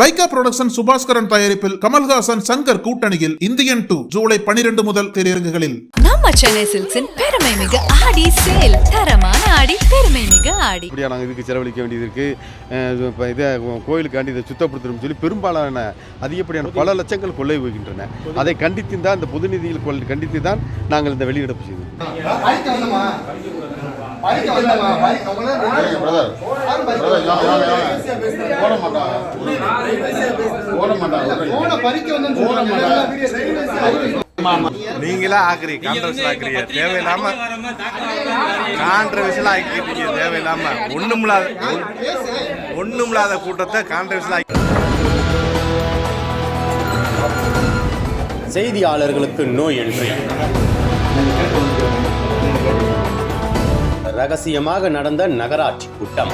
Lyca production Subaskaran தயாரிப்பில் கமல்ஹாசன் சங்கர் கூட்டணியில் Indian two July பனிரெண்டு முதல் திரையரங்குகளில். நம்ம சென்னை சில்க்ஸின் பெருமை மிகு ஆடி சேல் தரமான ஆடி பெருமை மிகு ஆடி. இப்படியா நாங்கள் இதுக்கு செலவழிக்க வேண்டியது இருக்குது இப்போ இதை கோயிலுக்காண்டி இதை சுத்தப்படுத்தணும்னு சொல்லி பெரும்பாலான அதிகப்படியான பல லட்சங்கள் கொள்ளை போகின்றன அதை கண்டித்து தான் இந்த பொது நிதியில் கொள் கண்டித்து தான் நாங்கள் இந்த வெளியிடப்பு செய்தோம். நீங்களா ஆக்குறீ கான்ட்ரவர்ஷியல் ஆக்குறீங்க. தேவையில்லாம கான்ட்ரவர்ஷியல் ஆக்கிட்டீங்க தேவையில்லாம. ஒண்ணுமில்லாத ஒண்ணுமில்லாத கூட்டத்தை கான்ட்ரவர்ஷியல் ஆக்கி செய்தியாளர்களுக்கு நோய் என்று ரகசியமாக நடந்த நகராட்சி கூட்டம்.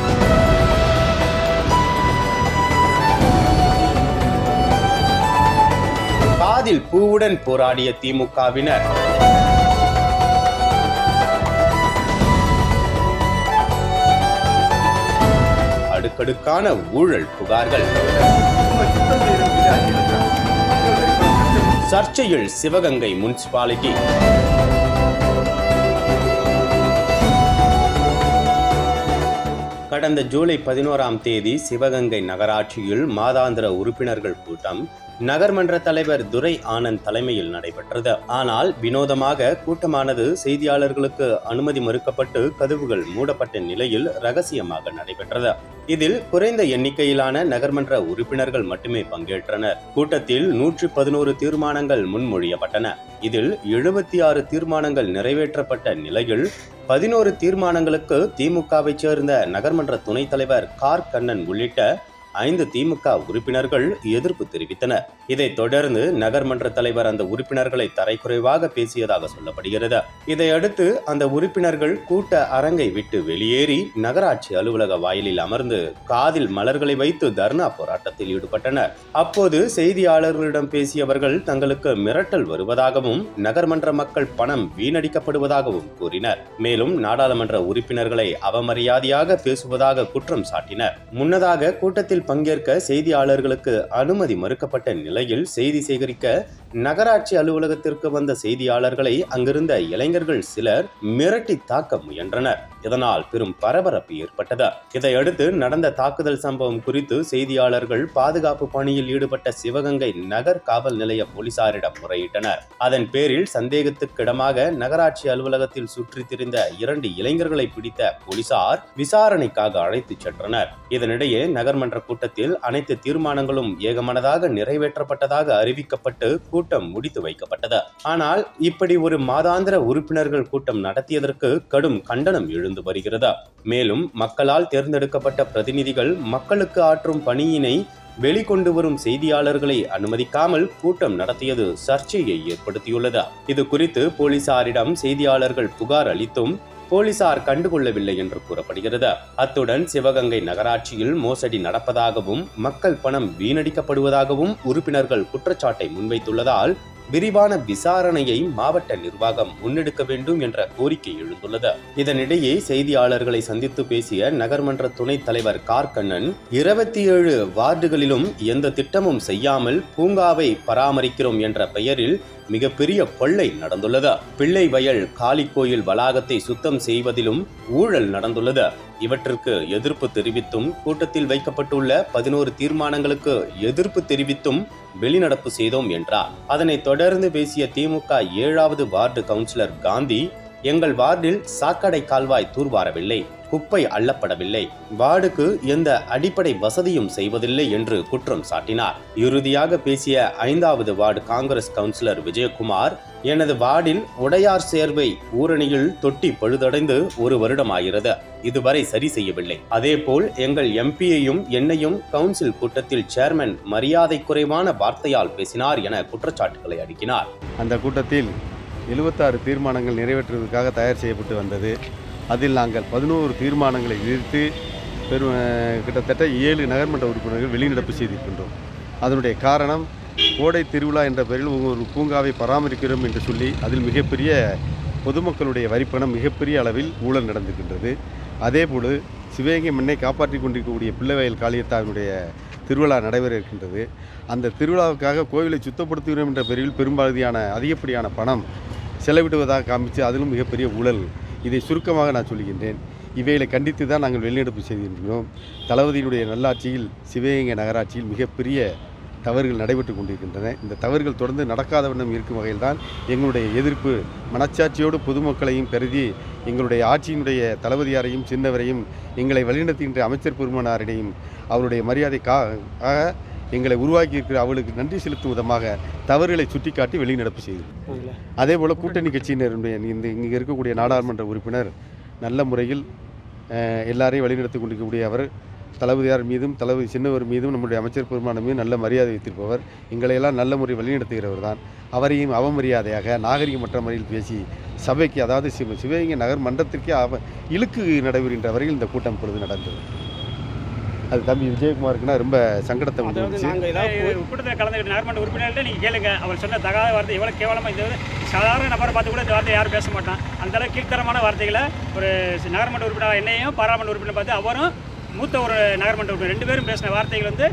காதில் பூவுடன் போராடிய திமுகவினர். அடுக்கடுக்கான ஊழல் புகார்கள். சர்ச்சையில் சிவகங்கை முனிசிபாலிட்டி. கடந்த ஜூலை பதினோராம் தேதி சிவகங்கை நகராட்சியில் மாதாந்திர உறுப்பினர்கள் கூட்டம் நகர்மன்ற தலைவர் துரை ஆனந்த் தலைமையில் நடைபெற்றது. ஆனால் வினோதமாக கூட்டமானது செய்தியாளர்களுக்கு அனுமதி மறுக்கப்பட்டு கதவுகள் மூடப்பட்ட நிலையில் ரகசியமாக நடைபெற்றது. இதில் குறைந்த எண்ணிக்கையிலான நகர்மன்ற உறுப்பினர்கள் மட்டுமே பங்கேற்றனர். கூட்டத்தில் நூற்றி பதினோரு தீர்மானங்கள் முன்மொழியப்பட்டன. இதில் எழுபத்தி ஆறு தீர்மானங்கள் நிறைவேற்றப்பட்ட நிலையில் பதினோரு தீர்மானங்களுக்கு திமுகவைச் சேர்ந்த நகர்மன்ற துணைத் தலைவர் கார் கண்ணன் உள்ளிட்ட ஐந்து திமுக உறுப்பினர்கள் எதிர்ப்பு தெரிவித்தனர். இதைத் தொடர்ந்து நகர்மன்ற தலைவர் அந்த உறுப்பினர்களை தரைக்குறைவாக பேசியதாக சொல்லப்படுகிறது. இதையடுத்து அந்த உறுப்பினர்கள் கூட்ட அரங்கை விட்டு வெளியேறி நகராட்சி அலுவலக வாயிலில் அமர்ந்து காதில் மலர்களை வைத்து தர்ணா போராட்டத்தில் ஈடுபட்டனர். அப்போது செய்தியாளர்களிடம் பேசியவர்கள் தங்களுக்கு மிரட்டல் வருவதாகவும் நகர்மன்ற மக்கள் பணம் வீணடிக்கப்படுவதாகவும் கூறினர். மேலும் நாடாளுமன்ற உறுப்பினர்களை அவமரியாதையாக பேசுவதாக குற்றம் சாட்டினர். முன்னதாக கூட்டத்தில் பங்கேற்க செய்தியாளர்களுக்கு அனுமதி மறுக்கப்பட்ட நிலையில் செய்தி சேகரிக்க நகராட்சி அலுவலகத்திற்கு வந்த செய்தியாளர்களை அங்கிருந்த இளைஞர்கள் சிலர் மிரட்டி தாக்க முயன்றனர். இதனால் பெரும் பரபரப்பு ஏற்பட்டது. இதையடுத்து நடந்த தாக்குதல் சம்பவம் குறித்து செய்தியாளர்கள் பாதுகாப்பு பணியில் ஈடுபட்ட சிவகங்கை நகர் காவல் நிலைய போலீசாரிடம் முறையிட்டனர். அதன் பேரில் சந்தேகத்துக்கிடமாக நகராட்சி அலுவலகத்தில் சுற்றித் திரிந்த இரண்டு இளைஞர்களை பிடித்த போலீசார் விசாரணைக்காக அழைத்துச் சென்றனர். இதனிடையே நகர்மன்ற கூட்டத்தில் அனைத்து தீர்மானங்களும் ஏகமனதாக நிறைவேற்றப்பட்டதாக அறிவிக்கப்பட்டு கூட்டம் முடித்து வைக்கப்பட்டது. ஆனால் இப்படி ஒரு மாதாந்திர உறுப்பினர்கள் கூட்டம் நடத்தியதற்கு கடும் கண்டனம் எழுந்து வருகிறது. மேலும் மக்களால் தேர்ந்தெடுக்கப்பட்ட பிரதிநிதிகள் மக்களுக்கு ஆற்றும் பணியினை வெளிக்கொண்டு வரும் செய்தியாளர்களை அனுமதிக்காமல் கூட்டம் நடத்தியது சர்ச்சையை ஏற்படுத்தியுள்ளது. இது குறித்து போலீசாரிடம் செய்தியாளர்கள் புகார் அளித்தும் போலீசார் கண்டுகொள்ளவில்லை என்று கூறப்படுகிறது. அத்துடன் சிவகங்கை நகராட்சியில் மோசடி நடப்பதாகவும் மக்கள் பணம் வீணடிக்கப்படுவதாகவும் உறுப்பினர்கள் குற்றச்சாட்டை முன்வைத்துள்ளதால் விரிவான விசாரணையை மாவட்ட நிர்வாகம் முன்னெடுக்க வேண்டும் என்ற கோரிக்கை எழுந்துள்ளது. இதனிடையே செய்தியாளர்களை சந்தித்து பேசிய நகர்மன்ற துணைத் தலைவர் கார்கண்ணன் இருபத்தி ஏழு வார்டுகளிலும் எந்த திட்டமும் செய்யாமல் பூங்காவை பராமரிக்கிறோம் என்ற பெயரில் மிகப்பெரிய கொள்ளை நடந்துள்ளது. பிள்ளை வயல் காளி கோயில் வளாகத்தை சுத்தம் செய்வதிலும் ஊழல் நடந்துள்ளது. இவற்றிற்கு எதிர்ப்பு தெரிவித்தும் கூட்டத்தில் வைக்கப்பட்டுள்ள பதினோரு தீர்மானங்களுக்கு எதிர்ப்பு தெரிவித்தும் வெளிநடப்பு செய்தோம் என்றார். அதனைத் தொடர்ந்து பேசிய திமுக ஏழாவது வார்டு கவுன்சிலர் காந்தி எங்கள் வார்டில் சாக்கடை கால்வாய் தூர்வாரவில்லை. குப்பை அள்ளப்படவில்லை. வார்டுக்கு எந்த அடிப்படை வசதியும் செய்வதில்லை என்று குற்றம் சாட்டினார். இறுதியாக பேசிய ஐந்தாவது வார்டு காங்கிரஸ் கவுன்சிலர் விஜயகுமார் எனது வார்டில் உடையார் சேர்வை ஊரணியில் தொட்டி பழுதடைந்து ஒரு வருடமாகிறது. இதுவரை சரி செய்யவில்லை. அதேபோல் எங்கள் எம்பியையும் என்னையும் கவுன்சில் கூட்டத்தில் சேர்மன் மரியாதை குறைவான வார்த்தையால் பேசினார் என குற்றச்சாட்டுகளை அடுக்கினார். அந்த கூட்டத்தில் எழுபத்தாறு தீர்மானங்கள் நிறைவேற்றுவதற்காக தயார் செய்யப்பட்டு வந்தது. அதில் நாங்கள் பதினோரு தீர்மானங்களை எதிர்த்து பெரும் கிட்டத்தட்ட ஏழு நகர்மன்ற உறுப்பினர்கள் வெளிநடப்பு செய்திருக்கின்றோம். அதனுடைய காரணம் கோடை திருவிழா என்ற பெயரில் ஒரு பூங்காவை பராமரிக்கிறோம் என்று சொல்லி அதில் மிகப்பெரிய பொதுமக்களுடைய வரிப்பணம் மிகப்பெரிய அளவில் ஊழல் நடந்திருக்கின்றது. அதேபோல் சிவகங்கை மண்ணை காப்பாற்றிக் கொண்டிருக்கக்கூடிய பிள்ளைவயல் காளியத்தாவினுடைய திருவிழா நடைபெற இருக்கின்றது. அந்த திருவிழாவுக்காக கோவிலை சுத்தப்படுத்துகிறோம் என்ற பெயரில் பெரும்பகுதியான அதிகப்படியான பணம் செலவிடுவதாக காமித்து அதிலும் மிகப்பெரிய ஊழல் இதை சுருக்கமாக நான் சொல்கின்றேன். இவைகளை கண்டித்து தான் நாங்கள் வெளிநடப்பு செய்திருக்கிறோம். தளபதியினுடைய நல்லாட்சியில் சிவகங்கை நகராட்சியில் மிகப்பெரிய தவறுகள் நடைபெற்று கொண்டிருக்கின்றன. இந்த தவறுகள் தொடர்ந்து நடக்காத வண்ணம் இருக்கும் வகையில் தான் எங்களுடைய எதிர்ப்பு. மனச்சாட்சியோடு பொதுமக்களையும் கருதி எங்களுடைய ஆட்சியினுடைய தளபதியாரையும் சின்னவரையும் எங்களை வழிநடத்துகின்ற அமைச்சர் பெருமானாரிடையும் அவருடைய மரியாதை கா எங்களை உருவாக்கி இருக்கிற அவளுக்கு நன்றி செலுத்தும் விதமாக தவறுகளை சுட்டிக்காட்டி வெளிநடப்பு செய்தோம் அதே போல் கூட்டணி கட்சியினருடைய இந்த இங்கே இருக்கக்கூடிய நாடாளுமன்ற உறுப்பினர் நல்ல முறையில் எல்லாரையும் வழிநடத்தி கொண்டிருக்கக்கூடிய அவர் தளபதியார் மீதும் தளபதி சின்னவர் மீதும் நம்முடைய அமைச்சர் பெருமானம் மீதும் நல்ல மரியாதை வைத்திருப்பவர். எங்களையெல்லாம் நல்ல முறை வழிநடத்துகிறவர் தான். அவரையும் அவமரியாதையாக நாகரிகமற்ற முறையில் பேசி சபைக்கு அதாவது சிவ சிவகங்கை நகர் மன்றத்திற்கே அவ இழுக்கு நடைபெறுகின்ற வரையில் இந்த கூட்டம் பொழுது நடந்தது. அது தம்பி விஜயகுமாருக்குன்னா ரொம்ப சங்கடத்தை நாங்கள் ஏதாவது கூட்டத்தில் கலந்துக்கிட்டு நார்மன்ற உறுப்பினர்கிட்ட நீங்கள் கேளுங்க. அவர் சொன்ன தகாத வார்த்தை எவ்வளோ கேவலமாக இந்த சாதாரண நபரை பார்த்து கூட இந்த வார்த்தை யாரும் பேச மாட்டான். அந்த அளவுக்கு கீழ்த்தரமான வார்த்தைகளை ஒரு நகர்மன்ற உறுப்பினர் என்னையும் பாராளுமன்ற உறுப்பினர் பார்த்து அவரும் மூத்த ஒரு நகர்மன்ற உறுப்பினர் ரெண்டு பேரும் பேசின வார்த்தைகள் வந்து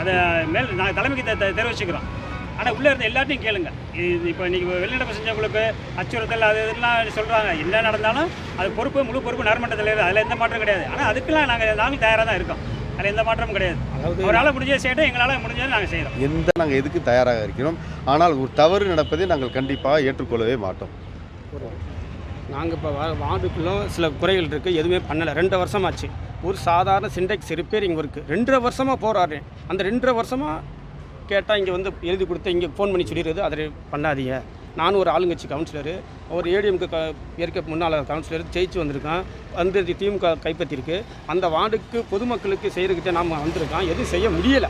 அதை மேல் நாங்கள் தலைமைக்கு தெரிவிச்சுக்கிறோம். ஆனால் உள்ளே இருந்த எல்லாத்தையும் கேளுங்க. இது இப்போ நீங்கள் வெளிநடப்பு செஞ்சவங்களுக்கு அச்சுறுத்தல் அது இதெல்லாம் சொல்கிறாங்க என்ன நடந்தாலும் அது பொறுப்பு முழு பொறுப்பு நகர்மன்ற தலைவர் அதில் எந்த மாற்றம் கிடையாது. ஆனால் அதுக்கெல்லாம் நாங்கள் நாங்களும் தயாராக தான் இருக்கோம். அதில் எந்த மாற்றமும் கிடையாது. அதாவது அவரால் முடிஞ்சதை செய்யட்டும் எங்களால் முடிஞ்சதை நாங்கள் செய்கிறோம் எந்த நாங்கள் எதுக்கு தயாராக இருக்கிறோம்? ஆனால் ஒரு தவறு நடப்பதை நாங்கள் கண்டிப்பாக ஏற்றுக்கொள்ளவே மாட்டோம். நாங்கள் இப்போ வார்டுக்குள்ள சில குறைகள் இருக்குது எதுவுமே பண்ணலை. ரெண்டு வருஷமாச்சு. ஒரு சாதாரண சிண்டெக்ஸ் ரிப்பேரிங் ஒர்க்கு ரெண்டரை வருஷமாக போராடுறேன். அந்த ரெண்டரை வருஷமாக கேட்டால் இங்கே வந்து எழுதி கொடுத்து இங்கே ஃபோன் பண்ணி சொல்லிடுறது அதை பண்ணாதீங்க. நானும் ஒரு ஆளுங்கட்சி கவுன்சிலரு ஒரு ஏடிஎம்க்கு க ஏற்க முன்னாள் கவுன்சிலர் ஜெயிச்சு வந்திருக்கான். வந்து திமுக கைப்பற்றிருக்கு அந்த வார்டுக்கு பொதுமக்களுக்கு செய்கிறக்கிட்ட நாம் வந்திருக்கோம் எதுவும் செய்ய முடியலை.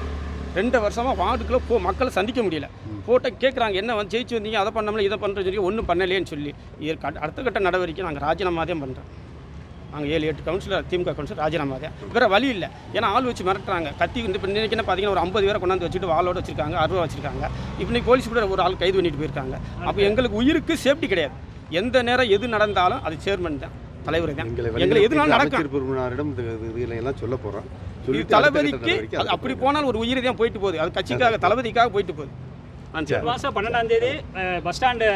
ரெண்டு வருஷமாக வார்டுக்குள்ளே போ மக்களை சந்திக்க முடியல. போட்ட கேட்குறாங்க என்ன வந்து ஜெயிச்சு வந்தீங்க அதை பண்ணாமல் இதை பண்ணுறேன்னு சொல்லி ஒன்றும் பண்ணலையேன்னு சொல்லி. அடுத்த- அடுத்த கட்ட நடவடிக்கை நாங்கள் ராஜினாமா தான் பண்ணுறோம் நாங்கள் ஏழு எட்டு கவுன்சிலர் திமுக கவுன்சிலர் ராஜினாமா தான் வேறு வழி இல்லை. ஏன்னா ஆள் வச்சு மிரட்டுறாங்க. கத்தி வந்து இப்போ இன்னைக்கு என்ன பார்த்தீங்கன்னா ஒரு ஐம்பது பேரை கொண்டாந்து வச்சுட்டு வாளோட வச்சிருக்காங்க அருவா வச்சிருக்காங்க. இப்போ போலீஸ் கூட ஒரு ஆள் கைது பண்ணிட்டு போயிருக்காங்க. அப்போ எங்களுக்கு உயிருக்கு சேஃப்டி கிடையாது. எந்த நேரம் எது நடந்தாலும் அது சேர்மன் தான் தலைவர் தான். எங்களை எதுனாலும் நடக்கும் இந்த எல்லாம் சொல்ல போகிறோம் தளபதிக்கு அப்படி போனால் ஒரு உயிர் தான் போயிட்டு போகுது. அது கட்சிக்காக தளபதிக்காக போயிட்டு போகுது. சரி மாதம் பன்னெண்டாம் தேதி பஸ் ஸ்டாண்டு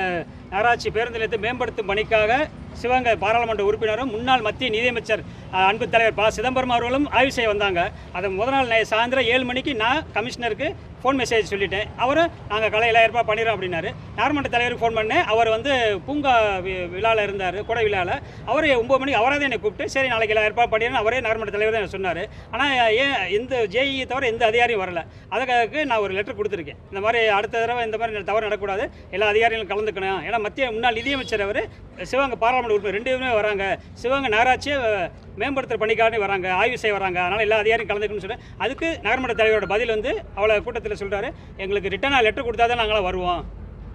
நகராட்சி பேருந்து நிலையத்தை மேம்படுத்தும் பணிக்காக சிவகங்கை பாராளுமன்ற உறுப்பினரும் முன்னாள் மத்திய நிதியமைச்சர் அன்பு தலைவர் ப சிதம்பரம் அவர்களும் ஆய்வு செய்ய வந்தாங்க. அதை முதல் நாள் சாயந்தரம் ஏழு மணிக்கு நான் கமிஷனருக்கு ஃபோன் மெசேஜ் சொல்லிட்டேன். அவரும் நாங்கள் கலை ஏழாயிரம் ரூபாய் பண்ணிடுறோம் அப்படின்னாரு. நார்மன்ற தலைவருக்கு ஃபோன் பண்ணேன் அவர் வந்து பூங்கா வி- விழாவில் இருந்தார் கூட விழாவில் அவர் ஒம்பது மணிக்கு அவராக தான் என்னை கூப்பிட்டு சரி நாளைக்கு ஏழாயிரம் ரூபாய் பண்ணிடுறேன் அவரே நார்மன்ற தலைவர் தான் சொன்னார். ஆனால் ஏன் எந்த ஜேஇ தவிர எந்த அதிகாரியும் வரல. அதுக்காக நான் ஒரு லெட்டர் கொடுத்துருக்கேன். இந்த மாதிரி அடுத்த தடவை இந்த மாதிரி தவறு நடக்கக்கூடாது. எல்லா அதிகாரிகளும் கலந்துக்கணும். ஏன்னா மத்திய முன்னாள் நிதியமைச்சர் அவர் சிவகங்கை பாராளுமன்ற உறுப்பினர் ரெண்டு பேருமே வராங்க. சிவகங்கை நகராட்சியை மேம்படுத்துகிற பணிக்காக வராங்க ஆய்வு செய்ய வராங்க. அதனால் எல்லா அதிகாரியும் கலந்துக்கணும்னு சொல்லி அதுக்கு நகர்மன்ற தலைவரோட பதில் வந்து அவளை கூட்டத்தில் சொல்கிறாரு எங்களுக்கு ரிட்டனாக லெட்டர் கொடுத்தா தான் நாங்களாம் வருவோம்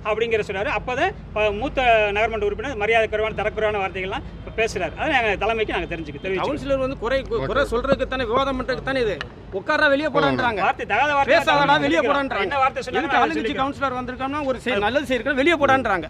அப்படிங்கிற சொல்றாரு. அப்போ தான் மூத்த நகர்மன்ற உறுப்பினர் மரியாதை குறைவான தரக்குறைவான வார்த்தைகள்லாம் இப்போ பேசுகிறார் அதை நாங்கள் தலைமைக்கு நாங்கள் தெரிஞ்சுக்க தெரிவிச்சு கவுன்சிலர் வந்து குறை குறை சொல்றதுக்கு தானே விவாதம் பண்றதுக்கு தானே இது? உட்காரா வெளியே போடான்றாங்க. வார்த்தை தகாத வார்த்தை பேசாதடா வெளியே என்ன போடான்றாங்க. வார்த்தை எதுக்கு சொன்னாங்க கவுன்சிலர் வந்திருக்காங்கன்னா ஒரு நல்லது செய்யிருக்கா வெளியே போடான்றாங்க.